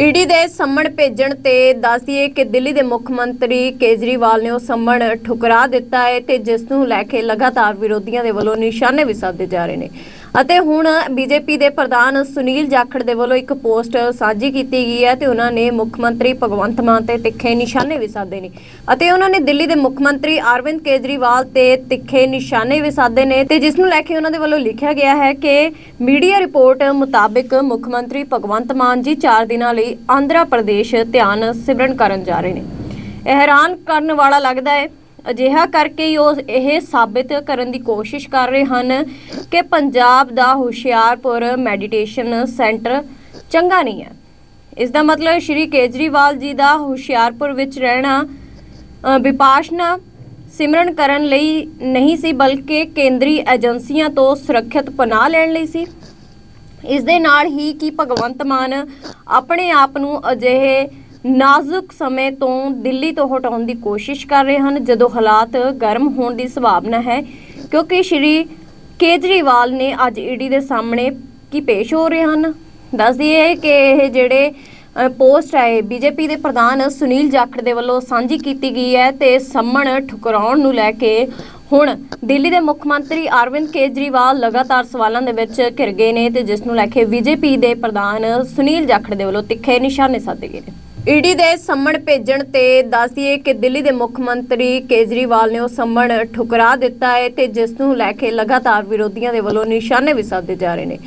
ED ਦੇ summons ਭੇਜਣ ਤੇ ਦੱਸਦੀਏ ਕਿ ਦਿੱਲੀ ਦੇ ਮੁੱਖ ਮੰਤਰੀ ਕੇਜਰੀਵਾਲ ਨੇ ਉਹ ਸੰਮਣ ਠੁਕਰਾ ਦਿੱਤਾ ਹੈ ਤੇ ਜਿਸ ਨੂੰ ਲੈ ਕੇ ਲਗਾਤਾਰ ਵਿਰੋਧੀਆਂ ਦੇ ਵੱਲੋਂ ਨਿਸ਼ਾਨੇ ਵੀ ਸਾਧੇ ਜਾ ਰਹੇ ਨੇ। ਅਤੇ ਹੁਣ ਬੀਜੇਪੀ ਦੇ ਪ੍ਰਧਾਨ ਸੁਨੀਲ ਜਾਖੜ ਦੇ ਵੱਲੋਂ ਇੱਕ ਪੋਸਟ ਸਾਂਝੀ ਕੀਤੀ ਗਈ ਹੈ ਤੇ ਉਹਨਾਂ ਨੇ ਮੁੱਖ ਮੰਤਰੀ ਭਗਵੰਤ ਮਾਨ ਤੇ ਤਿੱਖੇ ਨਿਸ਼ਾਨੇ ਵੀ ਸਾਧੇ ਨੇ। ਅਤੇ ਉਹਨਾਂ ਨੇ ਦਿੱਲੀ ਦੇ ਮੁੱਖ ਮੰਤਰੀ ਅਰਵਿੰਦ ਕੇਜਰੀਵਾਲ ਤੇ ਤਿੱਖੇ ਨਿਸ਼ਾਨੇ ਵੀ ਸਾਧੇ ਨੇ ਤੇ ਜਿਸ ਨੂੰ ਲੈ ਕੇ ਉਹਨਾਂ ਦੇ ਵੱਲੋਂ ਲਿਖਿਆ ਗਿਆ ਹੈ ਕਿ ਮੀਡੀਆ ਰਿਪੋਰਟ ਮੁਤਾਬਿਕ ਮੁੱਖ ਮੰਤਰੀ ਭਗਵੰਤ ਮਾਨ ਜੀ 4 ਦਿਨਾਂ ਲਈ ਆਂਧਰਾ ਪ੍ਰਦੇਸ਼ ਧਿਆਨ ਸਿਮਰਨ ਕਰਨ ਜਾ ਰਹੇ ਨੇ। ਇਹ ਹੈਰਾਨ ਕਰਨ ਵਾਲਾ ਲੱਗਦਾ ਹੈ ਅਜਿਹਾ ਕਰਕੇ ਹੀ ਉਹ ਇਹ ਸਾਬਿਤ ਕਰਨ ਦੀ ਕੋਸ਼ਿਸ਼ ਕਰ ਰਹੇ ਹਨ ਕਿ ਪੰਜਾਬ ਦਾ ਹੁਸ਼ਿਆਰਪੁਰ ਮੈਡੀਟੇਸ਼ਨ ਸੈਂਟਰ ਚੰਗਾ ਨਹੀਂ ਹੈ। ਇਸ ਦਾ ਮਤਲਬ ਸ਼੍ਰੀ ਕੇਜਰੀਵਾਲ ਜੀ ਦਾ ਹੁਸ਼ਿਆਰਪੁਰ ਵਿੱਚ ਰਹਿਣਾ ਅ, ਵਿਪਾਸ਼ਨਾ ਸਿਮਰਨ ਕਰਨ ਲਈ ਨਹੀਂ ਸੀ ਬਲਕਿ ਕੇਂਦਰੀ ਏਜੰਸੀਆਂ ਤੋਂ ਸੁਰੱਖਿਅਤ ਪਨਾਹ ਲੈਣ ਲਈ ਸੀ। ਇਸ ਦੇ ਨਾਲ ਹੀ ਕਿ ਭਗਵੰਤ ਮਾਨ ਆਪਣੇ ਆਪ ਨੂੰ ਅਜਿਹੇ ਨਾਜ਼ੁਕ ਸਮੇਂ ਤੋਂ ਦਿੱਲੀ ਤੋਂ ਹਟਾਉਣ ਦੀ ਕੋਸ਼ਿਸ਼ ਕਰ ਰਹੇ ਹਨ, ਜਦੋਂ ਹਾਲਾਤ ਗਰਮ ਹੋਣ ਦੀ ਸੰਭਾਵਨਾ ਹੈ, ਕਿਉਂਕਿ ਸ਼੍ਰੀ ਕੇਜਰੀਵਾਲ ਨੇ ਅੱਜ ਈਡੀ ਦੇ ਸਾਹਮਣੇ ਕੀ ਪੇਸ਼ ਹੋ ਰਹੇ ਹਨ? ਦੱਸ ਦਈਏ ਕਿ ਇਹ ਜਿਹੜੇ ਪੋਸਟ ਹੈ ਬੀਜੇਪੀ ਦੇ ਪ੍ਰਧਾਨ ਸੁਨੀਲ ਜਾਖੜ ਦੇ ਵੱਲੋਂ ਸਾਂਝੀ ਕੀਤੀ ਗਈ ਹੈ ਤੇ ਸੰਮਣ ਠੁਕਰਾਉਣ ਨੂੰ ਲੈ ਕੇ ਹੁਣ ਦਿੱਲੀ ਦੇ ਮੁੱਖ ਮੰਤਰੀ ਅਰਵਿੰਦ ਕੇਜਰੀਵਾਲ ਲਗਾਤਾਰ ਸਵਾਲਾਂ ਦੇ ਵਿੱਚ ਘਿਰ ਗਏ ਨੇ ਤੇ ਜਿਸ ਨੂੰ ਲੈ ਕੇ ਬੀਜੇਪੀ ਦੇ ਪ੍ਰਧਾਨ ਸੁਨੀਲ ਜਾਖੜ ਦੇ ਵੱਲੋਂ ਤਿੱਖੇ ਨਿਸ਼ਾਨੇ ਸਾਧੇ ਗਏ ਨੇ। ਈਡੀ ਦੇ ਸੰਮਣ ਭੇਜਣ ਤੇ ਦੱਸਦੀਏ ਕਿ ਦਿੱਲੀ ਦੇ ਮੁੱਖ ਮੰਤਰੀ ਕੇਜਰੀਵਾਲ ਨੇ ਉਹ ਸੰਮਣ ਠੁਕਰਾ ਦਿੱਤਾ ਹੈ ਤੇ ਜਿਸ ਨੂੰ ਲੈ ਕੇ ਲਗਾਤਾਰ ਵਿਰੋਧੀਆਂ ਦੇ ਵੱਲੋਂ ਨਿਸ਼ਾਨੇ ਵੀ ਸਾਧੇ ਜਾ ਰਹੇ ਨੇ।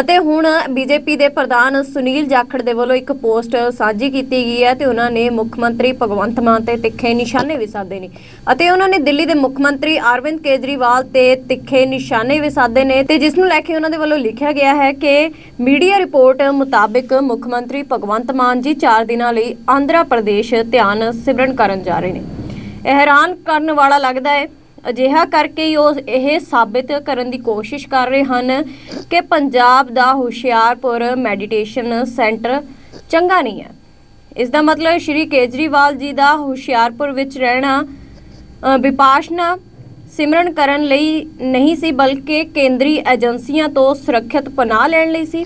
ਅਤੇ ਹੁਣ ਬੀਜੇਪੀ ਦੇ ਪ੍ਰਧਾਨ ਸੁਨੀਲ ਜਾਖੜ ਦੇ ਵੱਲੋਂ ਇੱਕ ਪੋਸਟ ਸਾਂਝੀ ਕੀਤੀ ਗਈ ਹੈ ਤੇ ਉਹਨਾਂ ਨੇ ਮੁੱਖ ਮੰਤਰੀ ਭਗਵੰਤ ਮਾਨ ਤੇ ਤਿੱਖੇ ਨਿਸ਼ਾਨੇ ਵੀ ਸਾਧੇ ਨੇ। ਅਤੇ ਉਹਨਾਂ ਨੇ ਦਿੱਲੀ ਦੇ ਮੁੱਖ ਮੰਤਰੀ ਅਰਵਿੰਦ ਕੇਜਰੀਵਾਲ ਤੇ ਤਿੱਖੇ ਨਿਸ਼ਾਨੇ ਵੀ ਸਾਧੇ ਨੇ ਤੇ ਜਿਸ ਨੂੰ ਲੈ ਕੇ ਉਹਨਾਂ ਦੇ ਵੱਲੋਂ ਲਿਖਿਆ ਗਿਆ ਹੈ ਕਿ ਮੀਡੀਆ ਰਿਪੋਰਟ ਮੁਤਾਬਿਕ ਮੁੱਖ ਮੰਤਰੀ ਭਗਵੰਤ ਮਾਨ ਜੀ 4 ਦਿਨਾਂ ਲਈ ਆਂਧਰਾ ਪ੍ਰਦੇਸ਼ ਧਿਆਨ ਸਿਮਰਨ ਕਰਨ ਜਾ ਰਹੇ ਨੇ। ਇਹ ਹੈਰਾਨ ਕਰਨ ਵਾਲਾ ਲੱਗਦਾ ਹੈ ਅਜਿਹਾ ਕਰਕੇ ਹੀ ਉਹ ਇਹ ਸਾਬਿਤ ਕਰਨ ਦੀ ਕੋਸ਼ਿਸ਼ ਕਰ ਰਹੇ ਹਨ ਕਿ ਪੰਜਾਬ ਦਾ ਹੁਸ਼ਿਆਰਪੁਰ ਮੈਡੀਟੇਸ਼ਨ ਸੈਂਟਰ ਚੰਗਾ ਨਹੀਂ ਹੈ। ਇਸ ਦਾ ਮਤਲਬ ਸ਼੍ਰੀ ਕੇਜਰੀਵਾਲ ਜੀ ਦਾ ਹੁਸ਼ਿਆਰਪੁਰ ਵਿੱਚ ਰਹਿਣਾ ਅ, ਵਿਪਾਸ਼ਨਾ ਸਿਮਰਨ ਕਰਨ ਲਈ ਨਹੀਂ ਸੀ ਬਲਕਿ ਕੇਂਦਰੀ ਏਜੰਸੀਆਂ ਤੋਂ ਸੁਰੱਖਿਅਤ ਪਨਾਹ ਲੈਣ ਲਈ ਸੀ।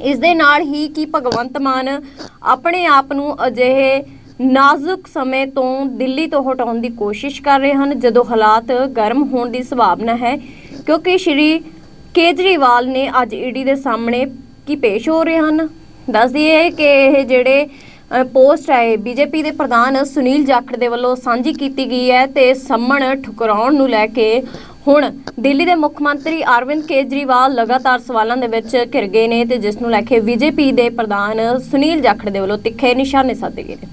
ਇਸ ਦੇ ਨਾਲ ਹੀ ਕਿ ਭਗਵੰਤ ਮਾਨ ਆਪਣੇ ਆਪ ਨੂੰ ਅਜਿਹੇ ਨਾਜ਼ੁਕ ਸਮੇਂ ਤੋਂ ਦਿੱਲੀ ਤੋਂ ਹਟਾਉਣ ਦੀ ਕੋਸ਼ਿਸ਼ ਕਰ ਰਹੇ ਹਨ, ਜਦੋਂ ਹਾਲਾਤ ਗਰਮ ਹੋਣ ਦੀ ਸੰਭਾਵਨਾ ਹੈ, ਕਿਉਂਕਿ ਸ਼੍ਰੀ ਕੇਜਰੀਵਾਲ ਨੇ ਅੱਜ ਈਡੀ ਦੇ ਸਾਹਮਣੇ ਕੀ ਪੇਸ਼ ਹੋ ਰਹੇ ਹਨ। ਦੱਸ ਦਈਏ ਕਿ ਇਹ ਜਿਹੜੇ ਪੋਸਟ ਹੈ ਬੀਜੇਪੀ ਦੇ ਪ੍ਰਧਾਨ ਸੁਨੀਲ ਜਾਖੜ ਦੇ ਵੱਲੋਂ ਸਾਂਝੀ ਕੀਤੀ ਗਈ ਹੈ ਤੇ ਸੰਮਣ ਠੁਕਰਾਉਣ ਨੂੰ ਲੈ ਕੇ ਹੁਣ ਦਿੱਲੀ ਦੇ ਮੁੱਖ ਮੰਤਰੀ ਅਰਵਿੰਦ ਕੇਜਰੀਵਾਲ ਲਗਾਤਾਰ ਸਵਾਲਾਂ ਦੇ ਵਿੱਚ ਘਿਰ ਗਏ ਨੇ ਤੇ ਜਿਸ ਨੂੰ ਲੈ ਕੇ ਬੀਜੇਪੀ ਦੇ ਪ੍ਰਧਾਨ ਸੁਨੀਲ ਜਾਖੜ ਦੇ ਵੱਲੋਂ ਤਿੱਖੇ ਨਿਸ਼ਾਨੇ ਸਾਧੇ ਗਏ ਨੇ।